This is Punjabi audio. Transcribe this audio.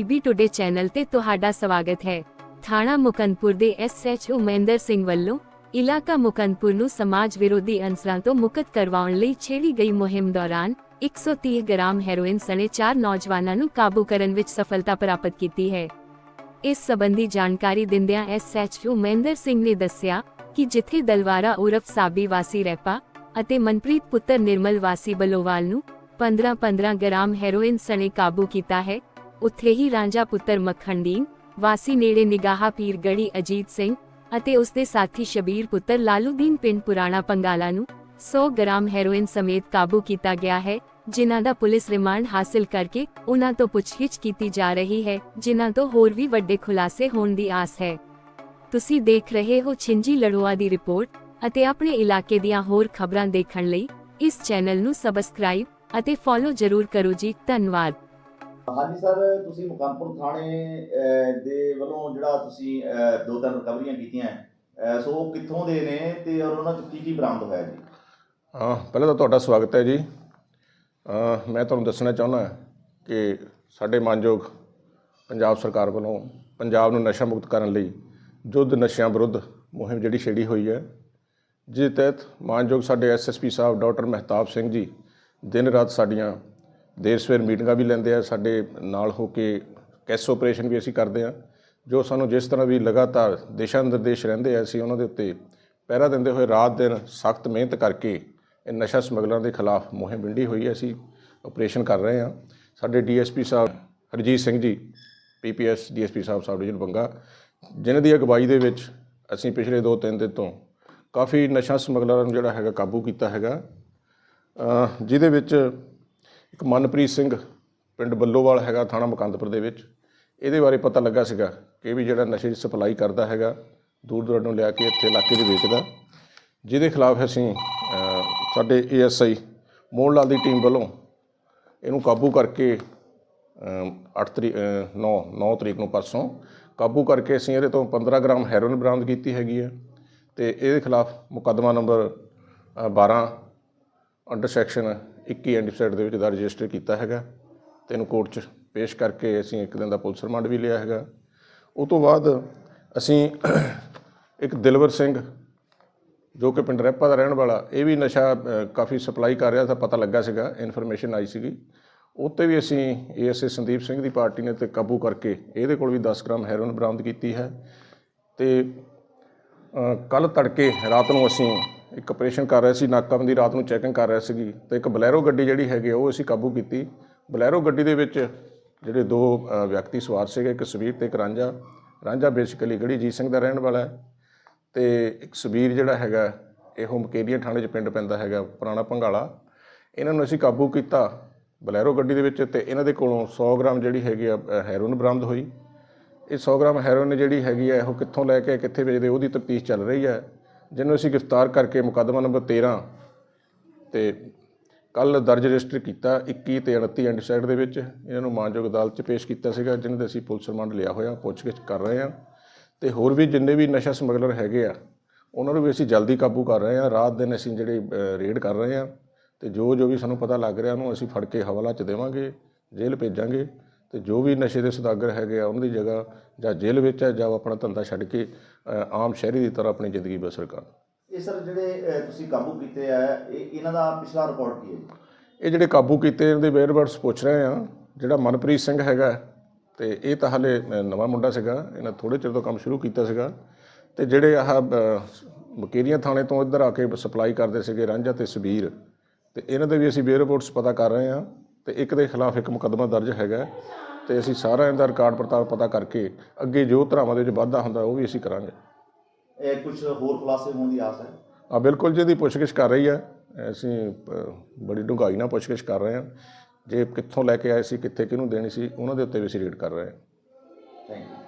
ਪੀਬੀ ਟੁਡੇ ਚੈਨਲ ਤੇ ਤੁਹਾਡਾ ਸਵਾਗਤ ਹੈ। ਥਾਣਾ ਮੁਕੰਦਪੁਰ ਦੇ ਐਸਐਚਓ ਮਹਿੰਦਰ ਸਿੰਘ ਵੱਲੋਂ ਇਲਾਕਾ ਮੁਕੰਦਪੁਰ ਨੂੰ ਸਮਾਜ ਵਿਰੋਧੀ ਅਨਸਰਾਂ ਤੋਂ ਮੁਕਤ ਕਰਵਾਉਣ ਲਈ ਛੇੜੀ ਗਈ ਮੁਹਿੰਮ ਦੌਰਾਨ 130 ਗ੍ਰਾਮ ਹੈਰੋਇਨ ਸਣੇ ਚਾਰ ਨੌਜਵਾਨਾਂ ਨੂੰ ਕਾਬੂ ਕਰਨ ਵਿੱਚ ਸਫਲਤਾ ਪ੍ਰਾਪਤ ਕੀਤੀ ਹੈ। ਇਸ ਸੰਬੰਧੀ ਜਾਣਕਾਰੀ ਦਿੰਦਿਆਂ ਐਸਐਚਓ ਮਹਿੰਦਰ ਸਿੰਘ ਨੇ ਦੱਸਿਆ ਕਿ ਜਿੱਥੇ ਦਲਵਾਰਾ ਉਰਫ ਸਾਬੀ ਵਾਸੀ ਰੈਪਾ ਅਤੇ ਮਨਪ੍ਰੀਤ ਪੁੱਤਰ ਨਿਰਮਲ ਵਾਸੀ ਬਲੋਵਾਲ ਨੂੰ 15-15 ਗ੍ਰਾਮ ਹੈਰੋਇਨ ਸਣੇ ਕਾਬੂ ਕੀਤਾ ਹੈ ਉੱਥੇ ਹੀ ਰਾਂਝਾ ਪੁੱਤਰ ਮੱਖਣਦੀਨ, ਵਾਸੀ ਨੇੜੇ ਨਿਗਾਹਾ ਪੀਰ ਗੜੀ ਅਜੀਤ ਸਿੰਘ ਅਤੇ ਉਸਦੇ ਸਾਥੀ ਸ਼ਬੀਰ ਪੁੱਤਰ ਲਾਲੂਦੀਨ ਪਿੰਡ ਪੁਰਾਣਾ ਪੰਗਾਲਾ ਨੂੰ 100 ਗ੍ਰਾਮ ਹੈਰੋਇਨ ਸਮੇਤ ਕਾਬੂ ਕੀਤਾ ਗਿਆ ਹੈ, ਜਿਨ੍ਹਾਂ ਦਾ ਪੁਲਿਸ ਰਿਮਾਂਡ ਹਾਸਲ ਕਰਕੇ ਉਨ੍ਹਾਂ ਤੋਂ ਪੁੱਛਗਿੱਛ ਕੀਤੀ ਜਾ ਰਹੀ ਹੈ, ਜਿਨ੍ਹਾਂ ਤੋਂ ਹੋਰ ਵੀ ਵੱਡੇ ਖੁਲਾਸੇ ਹੋਣ ਦੀ ਆਸ ਹੈ। ਤੁਸੀਂ ਦੇਖ ਰਹੇ ਹੋ ਛਿੰਜੀ ਲੜੋਆ ਦੀ ਰਿਪੋਰਟ ਅਤੇ ਆਪਣੇ ਇਲਾਕੇ ਦੀਆਂ ਹੋਰ ਖਬਰਾਂ ਦੇਖਣ ਲਈ ਇਸ ਚੈਨਲ ਨੂੰ ਸਬਸਕ੍ਰਾਈਬ ਅਤੇ ਫੋਲੋ ਜ਼ਰੂਰ ਕਰੋ ਜੀ, ਧੰਨਵਾਦ। ਹਾਂਜੀ ਸਰ ਤੁਸੀਂ ਮੁਕਾਮਪੁਰ ਥਾਣੇ ਅਹ, ਦੇ ਵੱਲੋਂ ਜਿਹੜਾ ਤੁਸੀਂ ਅਹ, ਦੋ ਤਿੰਨ ਰਿਕਵਰੀਆਂ ਕੀਤੀਆਂ ਅਹ, ਸੋ ਉਹ ਕਿੱਥੋਂ ਦੇ ਨੇ ਤੇ ਔਰ ਉਹਨਾਂ ਚ ਕੀ ਕੀ ਬਰਾਮਦ ਹੋਇਆ ਜੀ? ਹਾਂ ਪਹਿਲਾਂ ਤਾਂ ਤੁਹਾਡਾ ਸਵਾਗਤ ਹੈ ਜੀ। ਅ, ਮੈਂ ਤੁਹਾਨੂੰ ਦੱਸਣਾ ਚਾਹੁੰਦਾ ਕਿ ਸਾਡੇ ਮਾਨਯੋਗ ਪੰਜਾਬ ਸਰਕਾਰ ਵੱਲੋਂ ਪੰਜਾਬ ਨੂੰ ਨਸ਼ਾ ਮੁਕਤ ਕਰਨ ਲਈ ਯੁੱਧ ਨਸ਼ਿਆਂ ਵਿਰੁੱਧ ਮੁਹਿੰਮ ਜਿਹੜੀ ਛੇੜੀ ਹੋਈ ਹੈ ਜਿਸ ਤਹਿਤ ਮਾਨਯੋਗ ਸਾਡੇ ਐਸਐਸਪੀ ਸਾਹਿਬ ਡਾਕਟਰ ਮਹਿਤਾਬ ਸਿੰਘ ਜੀ ਦਿਨ ਰਾਤ ਸਾਡੀਆਂ ਦੇਰ ਸਵੇਰ ਮੀਟਿੰਗਾਂ ਵੀ ਲੈਂਦੇ ਆ, ਸਾਡੇ ਨਾਲ ਹੋ ਕੇ ਕੈਸ ਆਪਰੇਸ਼ਨ ਵੀ ਅਸੀਂ ਕਰਦੇ ਆ, ਜੋ ਸਾਨੂੰ ਜਿਸ ਤਰ੍ਹਾਂ ਵੀ ਲਗਾਤਾਰ ਦਿਸ਼ਾ ਨਿਰਦੇਸ਼ ਰਹਿੰਦੇ ਆ, ਅਸੀਂ ਉਹਨਾਂ ਦੇ ਉੱਤੇ ਪਹਿਰਾ ਦਿੰਦੇ ਹੋਏ ਰਾਤ ਦਿਨ ਸਖਤ ਮਿਹਨਤ ਕਰਕੇ ਇਹ ਨਸ਼ਾ ਸਮਗਲਰਾਂ ਦੇ ਖਿਲਾਫ ਮੁਹਿੰਮ ਵਿੰਡੀ ਹੋਈ ਹੈ ਅਸੀਂ ਆਪਰੇਸ਼ਨ ਕਰ ਰਹੇ ਹਾਂ ਸਾਡੇ ਡੀਐਸਪੀ ਸਾਹਿਬ ਹਰਜੀਤ ਸਿੰਘ ਜੀ, ਪੀਪੀਐਸ ਡੀਐਸਪੀ ਸਾਹਿਬ ਸਾਹਿਬ ਡਿਵੀਜ਼ਨ ਬੰਗਾ, ਜਿਨ੍ਹਾਂ ਦੀ ਅਗਵਾਈ ਦੇ ਵਿੱਚ ਅਸੀਂ ਪਿਛਲੇ 2-3 ਦਿਨ ਤੋਂ ਕਾਫੀ ਨਸ਼ਾ ਸਮਗਲਰਾਂ ਨੂੰ ਜਿਹੜਾ ਹੈਗਾ ਕਾਬੂ ਕੀਤਾ ਹੈਗਾ। ਜਿਹਦੇ ਵਿੱਚ ਇੱਕ ਮਨਪ੍ਰੀਤ ਸਿੰਘ ਪਿੰਡ ਬੱਲੋਵਾਲ ਹੈਗਾ ਥਾਣਾ ਮੁਕੰਦਪੁਰ ਦੇ ਵਿੱਚ। ਇਹਦੇ ਬਾਰੇ ਪਤਾ ਲੱਗਾ ਸੀਗਾ ਕਿ ਵੀ ਜਿਹੜਾ ਨਸ਼ੇ ਦੀ ਸਪਲਾਈ ਕਰਦਾ ਹੈਗਾ ਦੂਰ ਦੂਰ ਲਿਆ ਕੇ ਇੱਥੇ ਇਲਾਕੇ 'ਚ ਵੇਚਦਾ। ਜਿਹਦੇ ਖਿਲਾਫ ਅਸੀਂ ਅ, ਸਾਡੇ ਏਐਸਆਈ ਮੋਹਨ ਲਾਲ ਦੀ ਟੀਮ ਵੱਲੋਂ ਇਹਨੂੰ ਕਾਬੂ ਕਰਕੇ 8 ਤਰੀਕ 9 9 ਤਰੀਕ ਨੂੰ ਪਰਸੋਂ ਕਾਬੂ ਕਰਕੇ ਅਸੀਂ ਇਹਦੇ ਤੋਂ 15 ਗ੍ਰਾਮ ਹੈਰੋਇਨ ਬਰਾਮਦ ਕੀਤੀ ਹੈਗੀ ਹੈ। ਤੇ ਇਹਦੇ ਖਿਲਾਫ ਮੁਕੱਦਮਾ ਨੰਬਰ ਅ, 12 ਅੰਡਰ ਸੈਕਸ਼ਨ 21 ਐਂਟੀਸਾਈਡ ਦੇ ਵਿੱਚ ਦਾ ਰਜਿਸਟਰ ਕੀਤਾ ਹੈਗਾ। ਤੇ ਇਹਨੂੰ ਕੋਰਟ 'ਚ ਪੇਸ਼ ਕਰਕੇ ਅਸੀਂ ਇੱਕ ਦਿਨ ਦਾ ਪੁਲਿਸ ਰਿਮਾਂਡ ਵੀ ਲਿਆ ਹੈਗਾ। ਉਹ ਤੋਂ ਬਾਅਦ ਅਸੀਂ ਇੱਕ ਦਿਲਵਰ ਸਿੰਘ, ਜੋ ਕਿ ਪਿੰਡ ਰੈਪਾ ਦਾ ਰਹਿਣ ਵਾਲਾ, ਇਹ ਵੀ ਨਸ਼ਾ ਕਾਫੀ ਸਪਲਾਈ ਕਰ ਰਿਹਾ, ਤਾਂ ਪਤਾ ਲੱਗਾ ਸੀਗਾ ਇਨਫੋਰਮੇਸ਼ਨ ਆਈ ਸੀਗੀ। ਉੱਤੇ ਵੀ ਅਸੀਂ ਏਐਸਏ ਸੰਦੀਪ ਸਿੰਘ ਦੀ ਪਾਰਟੀ ਨੇ ਤੇ ਕਾਬੂ ਕਰਕੇ ਇਹਦੇ ਕੋਲ ਵੀ 10 ਗ੍ਰਾਮ ਹੈਰੋਇਨ ਬਰਾਮਦ ਕੀਤੀ ਹੈ। ਤੇ ਕੱਲ ਤੜਕੇ ਰਾਤ ਨੂੰ ਅਸੀਂ ਇੱਕ ਆਪਰੇਸ਼ਨ ਕਰ ਰਹੇ ਸੀ ਨਾਕਾਬੰਦੀ ਰਾਤ ਨੂੰ ਚੈਕਿੰਗ ਕਰ ਰਹੇ ਸੀਗੀ ਤੇ ਇੱਕ ਬਲੈਰੋ ਗੱਡੀ ਜਿਹੜੀ ਹੈਗੀ ਆ, ਉਹ ਅਸੀਂ ਕਾਬੂ ਕੀਤੀ। ਬਲੈਰੋ ਗੱਡੀ ਦੇ ਵਿੱਚ ਜਿਹੜੇ ਦੋ ਵਿਅਕਤੀ ਸਵਾਰ ਸੀਗੇ ਇੱਕ ਸਵੀਰ ਤੇ ਇੱਕ ਰਾਂਝਾ। ਰਾਂਝਾ ਬੇਸਿਕਲੀ ਗੜੀ ਜੀਤ ਸਿੰਘ ਦਾ ਰਹਿਣ ਵਾਲਾ ਹੈ ਤੇ ਇੱਕ ਸਬੀਰ ਜਿਹੜਾ ਹੈਗਾ ਇਹੋ ਮਕੇਰੀਆ ਥਾਣੇ 'ਚ ਪਿੰਡ ਪੈਂਦਾ ਹੈਗਾ ਪੁਰਾਣਾ ਭੰਗਾਲਾ ਇਹਨਾਂ ਨੂੰ ਅਸੀਂ ਕਾਬੂ ਕੀਤਾ ਬਲੈਰੋ ਗੱਡੀ ਦੇ ਵਿੱਚ ਤੇ ਇਹਨਾਂ ਦੇ ਕੋਲੋਂ 100 ਗ੍ਰਾਮ ਜਿਹੜੀ ਹੈਗੀ ਆ ਅ, ਹੈਰੋਇਨ ਬਰਾਮਦ ਹੋਈ। ਇਹ 100 ਗ੍ਰਾਮ ਹੈਰੋਇਨ ਜਿਹੜੀ ਹੈਗੀ ਆ ਉਹ ਕਿੱਥੋਂ ਲੈ ਕੇ ਕਿੱਥੇ ਵੇਚਦੇ ਉਹਦੀ ਤਫਤੀਸ਼ ਚੱਲ ਰਹੀ ਹੈ। ਜਿਹਨੂੰ ਅਸੀਂ ਗ੍ਰਿਫਤਾਰ ਕਰਕੇ ਮੁਕੱਦਮਾ ਨੰਬਰ 13 ਤੇ ਕੱਲ ਦਰਜ ਰਜਿਸਟਰ ਕੀਤਾ 21 ਤੇ 29 ਐਂਟੀਸਾਈਡ ਦੇ ਵਿੱਚ, ਇਹਨਾਂ ਨੂੰ ਮਾਨਯੋਗ ਅਦਾਲਤ 'ਚ ਪੇਸ਼ ਕੀਤਾ ਸੀਗਾ, ਜਿਹਨਾਂ ਦੇ ਅਸੀਂ ਪੁਲਿਸ ਰਿਮਾਂਡ ਲਿਆ ਹੋਇਆ, ਪੁੱਛਗਿੱਛ ਕਰ ਰਹੇ ਹਾਂ। ਤੇ ਹੋਰ ਵੀ ਜਿੰਨੇ ਵੀ ਨਸ਼ਾ ਸਮਗਲਰ ਹੈਗੇ ਆ, ਉਹਨਾਂ ਨੂੰ ਵੀ ਅਸੀਂ ਜਲਦੀ ਕਾਬੂ ਕਰ ਰਹੇ ਹਾਂ। ਰਾਤ ਦਿਨ ਅਸੀਂ ਜਿਹੜੇ ਰੇਡ ਕਰ ਰਹੇ ਹਾਂ ਤੇ ਜੋ ਜੋ ਵੀ ਸਾਨੂੰ ਪਤਾ ਲੱਗ ਰਿਹਾ, ਉਹਨੂੰ ਅਸੀਂ ਫੜ ਕੇ ਹਵਾਲਾ 'ਚ ਦੇਵਾਂਗੇ, ਜੇਲ੍ਹ ਭੇਜਾਂਗੇ। ਤੇ ਜੋ ਵੀ ਨਸ਼ੇ ਦੇ ਸੁਦਾਗਰ ਹੈਗੇ ਆ ਉਹਨਾਂ ਦੀ ਜਗ੍ਹਾ ਜਾਂ ਜੇਲ੍ਹ ਵਿੱਚ ਹੈ ਜਾਂ ਉਹ ਆਪਣਾ ਧੰਦਾ ਛੱਡ ਕੇ ਆਮ ਸ਼ਹਿਰੀ ਦੀ ਤਰ੍ਹਾਂ ਆਪਣੀ ਜ਼ਿੰਦਗੀ ਬਸਰ ਕਰਨ। ਇਹ ਸਰ ਜਿਹੜੇ ਤੁਸੀਂ ਕਾਬੂ ਕੀਤੇ ਆ ਇਹ ਇਹਨਾਂ ਦਾ ਪਿਛਲਾ ਰਿਕਾਰਡ ਕੀ ਹੈ ਇਹ ਜਿਹੜੇ ਕਾਬੂ ਕੀਤੇ ਇਹਨਾਂ ਦੇ ਵੇਅਰਬਰਡਸ ਪੁੱਛ ਰਹੇ ਆ ਜਿਹੜਾ ਮਨਪ੍ਰੀਤ ਸਿੰਘ ਹੈਗਾ ਤੇ ਇਹ ਤਾਂ ਹਲੇ ਨਵਾਂ ਮੁੰਡਾ ਸੀਗਾ ਇਹਨਾਂ ਥੋੜੇ ਚਿਰ ਤੋਂ ਕੰਮ ਸ਼ੁਰੂ ਕੀਤਾ ਸੀਗਾ ਤੇ ਜਿਹੜੇ ਆਹ ਅ, ਮਕੇਰੀਆਂ ਥਾਣੇ ਤੋਂ ਇੱਧਰ ਆ ਕੇ ਸਪਲਾਈ ਕਰਦੇ ਸੀਗੇ ਰਾਂਝਾ ਤੇ ਸਬੀਰ ਤੇ ਇਹਨਾਂ ਦੇ ਵੀ ਅਸੀਂ ਵੇਅਰਬਰਡਸ ਪਤਾ ਕਰ ਰਹੇ ਆ। ਤੇ ਇੱਕ ਦੇ ਖਿਲਾਫ ਇੱਕ ਮੁਕੱਦਮਾ ਦਰਜ ਹੈਗਾ ਤੇ ਅਸੀਂ ਸਾਰਾ ਇਹਦਾ ਰਿਕਾਰਡ ਪੜਤਾਲ ਪਤਾ ਕਰਕੇ ਅੱਗੇ ਜੋ ਧਰਾਵਾਂ ਦੇ ਵਿੱਚ ਵਾਧਾ ਹੁੰਦਾ ਉਹ ਵੀ ਅਸੀਂ ਕਰਾਂਗੇ। ਇਹ ਕੁਝ ਹੋਰ ਖੁਲਾਸੇ ਹੋਣ ਦੀ ਆਸ ਹੈ? ਆ ਬਿਲਕੁਲ ਜਿਹਦੀ ਪੁੱਛਗਿੱਛ ਕਰ ਰਹੀ ਹੈ। ਅਸੀਂ ਬੜੀ ਡੂੰਘਾਈ ਨਾਲ ਪੁੱਛਗਿੱਛ ਕਰ ਰਹੇ ਹਾਂ। ਜੇ ਕਿੱਥੋਂ ਲੈ ਕੇ ਆਏ ਸੀ ਕਿੱਥੇ ਕਿਹਨੂੰ ਦੇਣੀ ਸੀ ਉਹਨਾਂ ਦੇ ਉੱਤੇ ਵੀ ਅਸੀਂ ਰੇਡ ਕਰ ਰਹੇ ਹਾਂ। Thank you